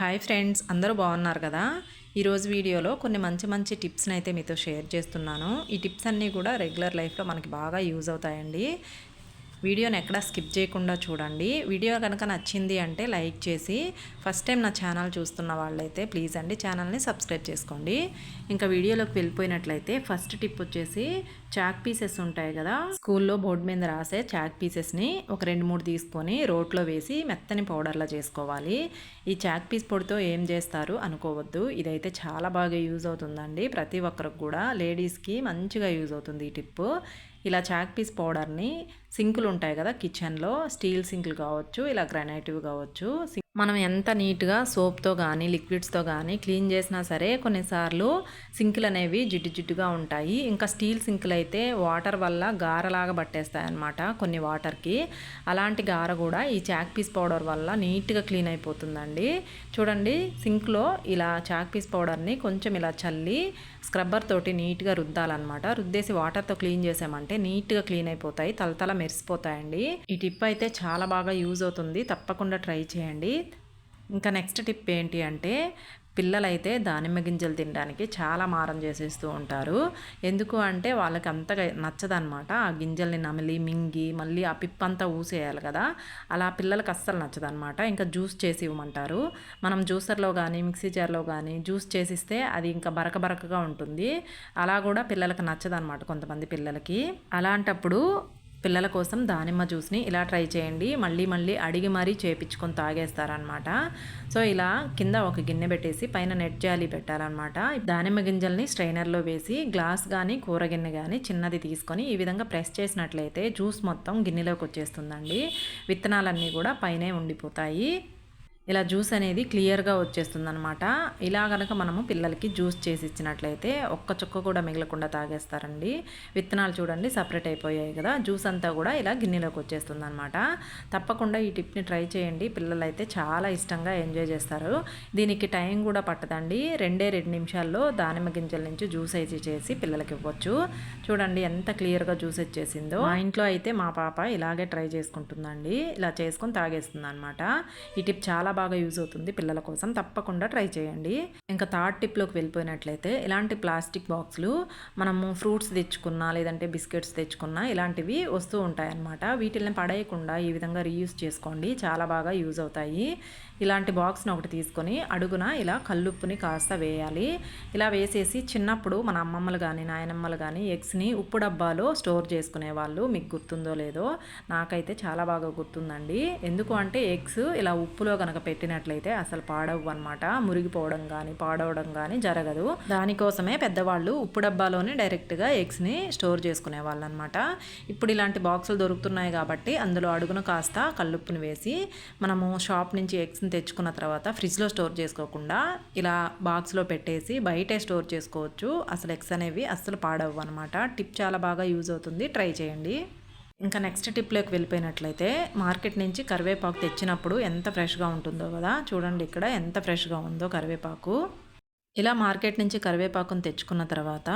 Hi friends అందరూ బాగున్నారు కదా? ఈరోజు వీడియోలో కొన్ని మంచి మంచి టిప్స్ని అయితే మీతో షేర్ చేస్తున్నాను. ఈ టిప్స్ అన్నీ కూడా రెగ్యులర్ లైఫ్లో మనకి బాగా యూజ్ అవుతాయండి. వీడియోని ఎక్కడ స్కిప్ చేయకుండా చూడండి. వీడియో కనుక నచ్చింది అంటే లైక్ చేసి ఫస్ట్ టైం నా ఛానల్ చూస్తున్న వాళ్ళైతే ప్లీజ్ అండి ఛానల్ని సబ్స్క్రైబ్ చేసుకోండి. ఇంకా వీడియోలోకి వెళ్ళిపోయినట్లయితే ఫస్ట్ టిప్ వచ్చేసి చాక్ పీసెస్ ఉంటాయి కదా స్కూల్లో బోర్డు మీద రాసే చాక్ పీసెస్ని ఒక రెండు మూడు తీసుకొని రోట్లో వేసి మెత్తని పౌడర్లా చేసుకోవాలి. ఈ చాక్ పీస్ పొడితో ఏం చేస్తారు అనుకోవద్దు. ఇదైతే చాలా బాగా యూజ్ అవుతుందండి. ప్రతి ఒక్కరికి కూడా లేడీస్కి మంచిగా యూజ్ అవుతుంది ఈ టిప్పు. ఇలా చాక్ పీస్ పౌడర్ని సింకులు ఉంటాయి కదా కిచెన్లో స్టీల్ సింకులు కావచ్చు ఇలా గ్రానైటివ్ కావచ్చు. మనం ఎంత నీట్గా సోప్తో కానీ లిక్విడ్స్తో కానీ క్లీన్ చేసినా సరే కొన్నిసార్లు సింకులు అనేవి జిడ్డు జిడ్డుగా ఉంటాయి. ఇంకా స్టీల్ సింకులు అయితే వాటర్ వల్ల గారలాగా పట్టేస్తాయి అన్నమాట కొన్ని వాటర్కి. అలాంటి గార కూడా ఈ చాక్ పీస్ పౌడర్ వల్ల నీట్గా క్లీన్ అయిపోతుందండి. చూడండి సింక్లో ఇలా చాక్ పీస్ పౌడర్ని కొంచెం ఇలా చల్లి స్క్రబ్బర్ తోటి నీట్గా రుద్దాలన్నమాట. రుద్దేసి వాటర్తో క్లీన్ చేసామంటే నీట్గా క్లీన్ అయిపోతాయి. తలతల మెరిసిపోతాయండి. ఈ టిప్ అయితే చాలా బాగా యూజ్ అవుతుంది. తప్పకుండా ట్రై చేయండి. ఇంకా నెక్స్ట్ టిప్ ఏంటి అంటే పిల్లలైతే దానిమ్మ గింజలు తినడానికి చాలా మారం చేసేస్తూ ఉంటారు. ఎందుకు అంటే వాళ్ళకి అంతగా నచ్చదనమాట ఆ గింజల్ని నమిలి మింగి మళ్ళీ ఆ పిప్పంతా ఊసేయాలి కదా. అలా పిల్లలకి అస్సలు నచ్చదనమాట ఇంకా జ్యూస్ చేసి ఇవ్వమంటారు. మనం జ్యూసర్లో కానీ మిక్సీ జార్లో కానీ జ్యూస్ చేసిస్తే అది ఇంకా బరక బరకగా ఉంటుంది. అలా కూడా పిల్లలకు నచ్చదనమాట కొంతమంది పిల్లలకి. అలాంటప్పుడు పిల్లల కోసం దానిమ్మ జ్యూస్ని ఇలా ట్రై చేయండి. మళ్ళీ మళ్ళీ అడిగి మరీ చేపించుకొని తాగేస్తారనమాట సో ఇలా కింద ఒక గిన్నె పెట్టేసి పైన నెట్ జాలి పెట్టాలన్నమాట. దానిమ్మ గింజల్ని స్ట్రైనర్లో వేసి గ్లాస్ కానీ కూర గిన్నె కానీ చిన్నది తీసుకొని ఈ విధంగా ప్రెస్ చేసినట్లయితే జ్యూస్ మొత్తం గిన్నెలోకి వచ్చేస్తుందండి. విత్తనాలన్నీ కూడా పైనే ఉండిపోతాయి. ఇలా జ్యూస్ అనేది క్లియర్గా వచ్చేస్తుంది అనమాట ఇలా కనుక మనము పిల్లలకి జ్యూస్ చేసి ఇచ్చినట్లయితే ఒక్క చుక్క కూడా మిగలకుండా తాగేస్తారండి. విత్తనాలు చూడండి సపరేట్ అయిపోయాయి కదా. జ్యూస్ అంతా కూడా ఇలా గిన్నెలోకి వచ్చేస్తుంది అనమాట తప్పకుండా ఈ టిప్ని ట్రై చేయండి. పిల్లలు అయితే చాలా ఇష్టంగా ఎంజాయ్ చేస్తారు. దీనికి టైం కూడా పట్టదండి. రెండే రెండు నిమిషాల్లో దానిమ్మ గింజల నుంచి జ్యూస్ అయితే చేసి పిల్లలకి ఇవ్వచ్చు. చూడండి ఎంత క్లియర్గా జ్యూస్ వచ్చేసిందో. మా ఇంట్లో అయితే మా పాప ఇలాగే ట్రై చేసుకుంటుందండి. ఇలా చేసుకొని తాగేస్తుంది అనమాట ఈ టిప్ చాలా చాలా బాగా యూజ్ అవుతుంది పిల్లల కోసం. తప్పకుండా ట్రై చేయండి. ఇంకా థర్డ్ టిప్లోకి వెళ్ళిపోయినట్లయితే ఇలాంటి ప్లాస్టిక్ బాక్సులు మనము ఫ్రూట్స్ తెచ్చుకున్నా లేదంటే బిస్కెట్స్ తెచ్చుకున్నా ఇలాంటివి వస్తూ ఉంటాయి అన్నమాట వీటిని పడేయకుండా ఈ విధంగా రీయూజ్ చేసుకోండి. చాలా బాగా యూజ్ అవుతాయి. ఇలాంటి బాక్స్ని ఒకటి తీసుకొని అడుగున ఇలా కల్లుప్పుని కాస్త వేయాలి. ఇలా వేసేసి చిన్నప్పుడు మన అమ్మమ్మలు కానీ నాయనమ్మలు కానీ ఎగ్స్ని ఉప్పు డబ్బాలో స్టోర్ చేసుకునే వాళ్ళు మీకు గుర్తుందో లేదో నాకైతే చాలా బాగా గుర్తుందండి. ఎందుకు అంటే ఎగ్స్ ఇలా ఉప్పులో కనుక పెట్టినట్లయితే అసలు పాడవు అనమాట మురిగిపోవడం కానీ పాడవడం కానీ జరగదు. దానికోసమే పెద్దవాళ్ళు ఉప్పు డబ్బాలోనే డైరెక్ట్గా ఎగ్స్ని స్టోర్ చేసుకునే వాళ్ళు అనమాట ఇప్పుడు ఇలాంటి బాక్సులు దొరుకుతున్నాయి కాబట్టి అందులో అడుగున కాస్త కల్లుప్పుని వేసి మనము షాప్ నుంచి ఎగ్స్ని తెచ్చుకున్న తర్వాత ఫ్రిడ్జ్లో స్టోర్ చేసుకోకుండా ఇలా బాక్స్లో పెట్టేసి బయటే స్టోర్ చేసుకోవచ్చు. అసలు ఎగ్స్ అనేవి అస్సలు పాడవు అనమాట టిప్ చాలా బాగా యూజ్ అవుతుంది. ట్రై చేయండి. ఇంకా నెక్స్ట్ టిప్లోకి వెళ్ళిపోయినట్లయితే మార్కెట్ నుంచి కరివేపాకు తెచ్చినప్పుడు ఎంత ఫ్రెష్గా ఉంటుందో కదా. చూడండి ఇక్కడ ఎంత ఫ్రెష్గా ఉందో కరివేపాకు. ఇలా మార్కెట్ నుంచి కరివేపాకును తెచ్చుకున్న తర్వాత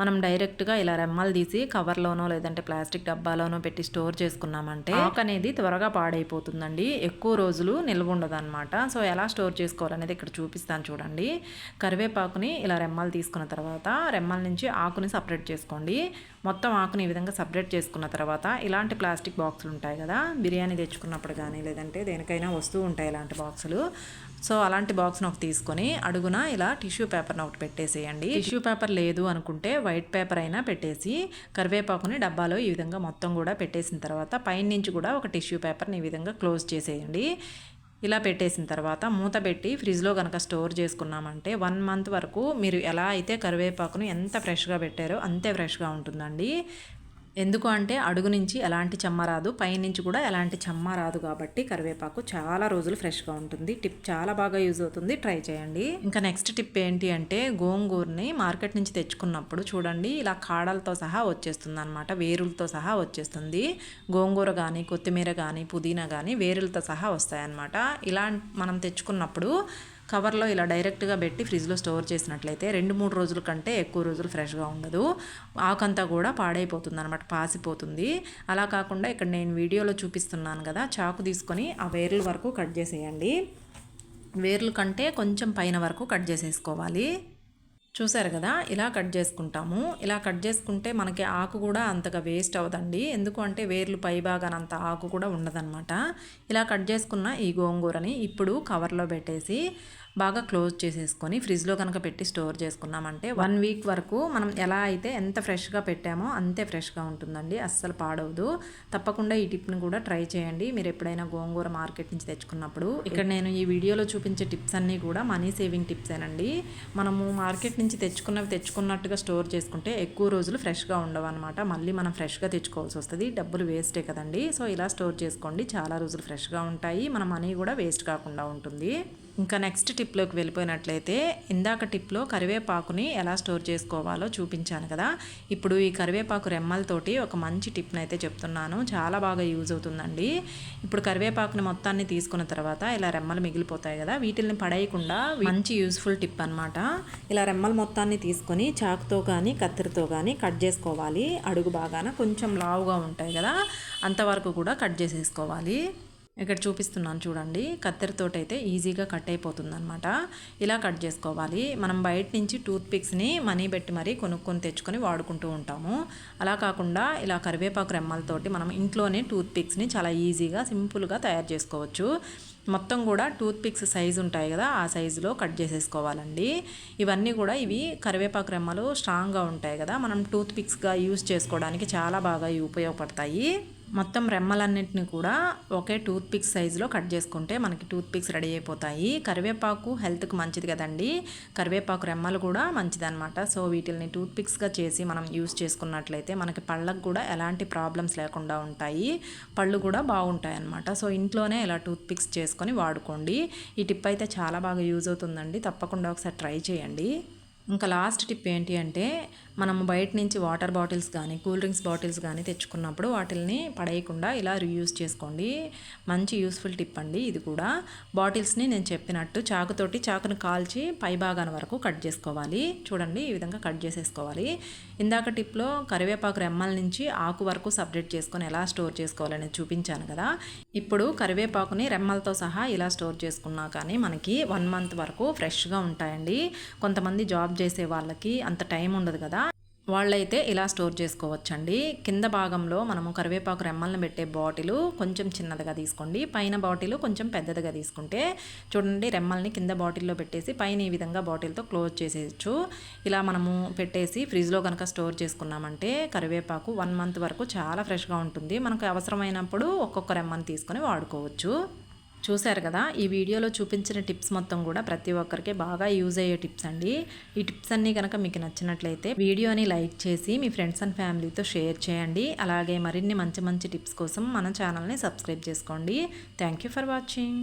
మనం డైరెక్ట్గా ఇలా రెమ్మలు తీసి కవర్లోనో లేదంటే ప్లాస్టిక్ డబ్బాలోనో పెట్టి స్టోర్ చేసుకున్నామంటే ఆకు అనేది త్వరగా పాడైపోతుందండి. ఎక్కువ రోజులు నిల్వ ఉండదు అనమాట సో ఎలా స్టోర్ చేసుకోవాలనేది ఇక్కడ చూపిస్తాను చూడండి. కరివేపాకుని ఇలా రెమ్మలు తీసుకున్న తర్వాత రెమ్మల నుంచి ఆకుని సపరేట్ చేసుకోండి. మొత్తం ఆకుని ఈ విధంగా సపరేట్ చేసుకున్న తర్వాత ఇలాంటి ప్లాస్టిక్ బాక్సులు ఉంటాయి కదా బిర్యానీ తెచ్చుకున్నప్పుడు కానీ లేదంటే దేనికైనా వస్తువు ఉంటాయి ఇలాంటి బాక్సులు. సో అలాంటి బాక్స్ని ఒకటి తీసుకొని అడుగున ఇలా టిష్యూ పేపర్ని ఒకటి పెట్టేసేయండి. టిష్యూ పేపర్ లేదు అనుకుంటే వైట్ పేపర్ అయినా పెట్టేసి కరివేపాకుని డబ్బాలో ఈ విధంగా మొత్తం కూడా పెట్టేసిన తర్వాత పైన నుంచి కూడా ఒక టిష్యూ పేపర్ని ఈ విధంగా క్లోజ్ చేసేయండి. ఇలా పెట్టేసిన తర్వాత మూత పెట్టి ఫ్రిడ్జ్లో కనుక స్టోర్ చేసుకున్నామంటే వన్ మంత్ వరకు మీరు ఎలా అయితే కరివేపాకును ఎంత ఫ్రెష్గా పెట్టారో అంతే ఫ్రెష్గా ఉంటుందండి. ఎందుకు అంటే అడుగు నుంచి ఎలాంటి చెమ్మ రాదు పైనుంచి కూడా ఎలాంటి చెమ్మ రాదు కాబట్టి కరివేపాకు చాలా రోజులు ఫ్రెష్గా ఉంటుంది. టిప్ చాలా బాగా యూజ్ అవుతుంది. ట్రై చేయండి. ఇంకా నెక్స్ట్ టిప్ ఏంటి అంటే గోంగూరని మార్కెట్ నుంచి తెచ్చుకున్నప్పుడు చూడండి ఇలా కాడలతో సహా వచ్చేస్తుంది అనమాట వేరులతో సహా వచ్చేస్తుంది. గోంగూర కానీ కొత్తిమీర కానీ పుదీనా కానీ వేరులతో సహా వస్తాయన్నమాట. ఇలా మనం తెచ్చుకున్నప్పుడు కవర్లో ఇలా డైరెక్ట్గా పెట్టి ఫ్రిడ్జ్లో స్టోర్ చేసినట్లయితే రెండు మూడు రోజుల కంటే ఎక్కువ రోజులు ఫ్రెష్గా ఉండదు. ఆకంతా కూడా పాడైపోతుంది అనమాట పాసిపోతుంది. అలా కాకుండా ఇక్కడ నేను వీడియోలో చూపిస్తున్నాను కదా చాకు తీసుకొని ఆ వేర్ల వరకు కట్ చేసేయండి. వేర్లు కంటే కొంచెం పైన వరకు కట్ చేసేసుకోవాలి. చూసారు కదా ఇలా కట్ చేసుకుంటాము. ఇలా కట్ చేసుకుంటే మనకి ఆకు కూడా అంతగా వేస్ట్ అవ్వదండి. ఎందుకు అంటే వేర్లు పై భాగానంత ఆకు కూడా ఉండదన్నమాట. ఇలా కట్ చేసుకున్న ఈ గోంగూరని ఇప్పుడు కవర్లో పెట్టేసి బాగా క్లోజ్ చేసేసుకొని ఫ్రిడ్జ్లో కనుక పెట్టి స్టోర్ చేసుకున్నామంటే వన్ వీక్ వరకు మనం ఎలా అయితే ఎంత ఫ్రెష్గా పెట్టామో అంతే ఫ్రెష్గా ఉంటుందండి. అస్సలు పాడవదు. తప్పకుండా ఈ టిప్ని కూడా ట్రై చేయండి. మీరు ఎప్పుడైనా గోంగూర మార్కెట్ నుంచి తెచ్చుకున్నప్పుడు ఇక్కడ నేను ఈ వీడియోలో చూపించే టిప్స్ అన్నీ కూడా మనీ సేవింగ్ టిప్సేనండి. మనము మార్కెట్ నుంచి తెచ్చుకున్నవి తెచ్చుకున్నట్టుగా స్టోర్ చేసుకుంటే ఎక్కువ రోజులు ఫ్రెష్గా ఉండవు అనమాట మళ్ళీ మనం ఫ్రెష్గా తెచ్చుకోవాల్సి వస్తుంది. డబ్బులు వేస్టే కదండి. సో ఇలా స్టోర్ చేసుకోండి. చాలా రోజులు ఫ్రెష్గా ఉంటాయి. మన మనీ కూడా వేస్ట్ కాకుండా ఉంటుంది. ఇంకా నెక్స్ట్ టిప్లోకి వెళ్ళిపోయినట్లయితే ఇందాక టిప్లో కరివేపాకుని ఎలా స్టోర్ చేసుకోవాలో చూపించాను కదా. ఇప్పుడు ఈ కరివేపాకు రెమ్మలతోటి ఒక మంచి టిప్ని అయితే చెప్తున్నాను. చాలా బాగా యూజ్ అవుతుందండి. ఇప్పుడు కరివేపాకుని మొత్తాన్ని తీసుకున్న తర్వాత ఇలా రెమ్మలు మిగిలిపోతాయి కదా. వీటిని పడేయకుండా మంచి యూస్ఫుల్ టిప్ అనమాట ఇలా రెమ్మలు మొత్తాన్ని తీసుకొని చాకుతో కానీ కత్తిరితో కానీ కట్ చేసుకోవాలి. అడుగు బాగాన కొంచెం లావుగా ఉంటాయి కదా. అంతవరకు కూడా కట్ చేసేసుకోవాలి. ఇక్కడ చూపిస్తున్నాను చూడండి. కత్తెరతోటి అయితే ఈజీగా కట్ అయిపోతుంది అనమాట ఇలా కట్ చేసుకోవాలి. మనం బయట నుంచి టూత్ పిక్స్ని మనీ పెట్టి మరీ కొనుక్కొని తెచ్చుకొని వాడుకుంటూ ఉంటాము. అలా కాకుండా ఇలా కరివేపాకు రెమ్మలతోటి మనం ఇంట్లోనే టూత్ పిక్స్ని చాలా ఈజీగా సింపుల్గా తయారు చేసుకోవచ్చు. మొత్తం కూడా టూత్ పిక్స్ సైజు ఉంటాయి కదా ఆ సైజులో కట్ చేసేసుకోవాలండి. ఇవన్నీ కూడా ఇవి కరివేపాకు రెమ్మలు స్ట్రాంగ్గా ఉంటాయి కదా మనం టూత్ పిక్స్గా యూస్ చేసుకోవడానికి చాలా బాగా ఉపయోగపడతాయి. మొత్తం రెమ్మలన్నింటినీ కూడా ఒకే టూత్ పిక్స్ సైజులో కట్ చేసుకుంటే మనకి టూత్ పిక్స్ రెడీ అయిపోతాయి. కరివేపాకు హెల్త్కి మంచిది కదండి. కరివేపాకు రెమ్మలు కూడా మంచిదన్నమాట. సో వీటిని టూత్ పిక్స్గా చేసి మనం యూస్ చేసుకున్నట్లయితే మనకి పళ్ళకు కూడా ఎలాంటి ప్రాబ్లమ్స్ లేకుండా ఉంటాయి. పళ్ళు కూడా బాగుంటాయి అన్నమాట సో ఇంట్లోనే ఇలా టూత్ పిక్స్ చేసుకొని వాడుకోండి. ఈ టిప్ అయితే చాలా బాగా యూజ్ అవుతుందండి. తప్పకుండా ఒకసారి ట్రై చేయండి. ఇంకా లాస్ట్ టిప్ ఏంటి అంటే మనం బయట నుంచి వాటర్ బాటిల్స్ కానీ కూల్ డ్రింక్స్ బాటిల్స్ కానీ తెచ్చుకున్నప్పుడు వాటిల్ని పడేయకుండా ఇలా రీయూస్ చేసుకోండి. మంచి యూస్ఫుల్ టిప్ అండి ఇది కూడా. బాటిల్స్ని నేను చెప్పినట్టు చాకుతోటి చాకును కాల్చి పై భాగాన వరకు కట్ చేసుకోవాలి. చూడండి ఈ విధంగా కట్ చేసేసుకోవాలి. ఇందాక టిప్లో కరివేపాకు రెమ్మల నుంచి ఆకు వరకు సపరేట్ చేసుకొని ఎలా స్టోర్ చేసుకోవాలని చూపించాను కదా. ఇప్పుడు కరివేపాకుని రెమ్మలతో సహా ఇలా స్టోర్ చేసుకున్నా కానీ మనకి వన్ మంత్ వరకు ఫ్రెష్గా ఉంటాయండి. కొంతమంది జాబ్ చేసే వాళ్ళకి అంత టైం ఉండదు కదా. వాళ్ళైతే ఇలా స్టోర్ చేసుకోవచ్చండి. కింద భాగంలో మనము కరివేపాకు రెమ్మలను పెట్టే బాటిల్ కొంచెం చిన్నదిగా తీసుకోండి. పైన బాటిల్ కొంచెం పెద్దదిగా తీసుకుంటే చూడండి రెమ్మల్ని కింద బాటిల్లో పెట్టేసి పైన ఈ విధంగా బాటిల్తో క్లోజ్ చేసేయచ్చు. ఇలా మనము పెట్టేసి ఫ్రిడ్జ్లో కనుక స్టోర్ చేసుకున్నామంటే కరివేపాకు వన్ మంత్ వరకు చాలా ఫ్రెష్గా ఉంటుంది. మనకు అవసరమైనప్పుడు ఒక్కొక్క రెమ్మని తీసుకొని వాడుకోవచ్చు. చూశారు కదా ఈ వీడియోలో చూపించిన టిప్స్ మొత్తం కూడా ప్రతి ఒక్కరికి బాగా యూజ్ అయ్యే టిప్స్ అండి. ఈ టిప్స్ అన్నీ కనుక మీకు నచ్చినట్లయితే వీడియోని లైక్ చేసి మీ ఫ్రెండ్స్ అండ్ ఫ్యామిలీతో షేర్ చేయండి. అలాగే మరిన్ని మంచి మంచి టిప్స్ కోసం మన ఛానల్ని సబ్స్క్రైబ్ చేసుకోండి. Thank you for watching.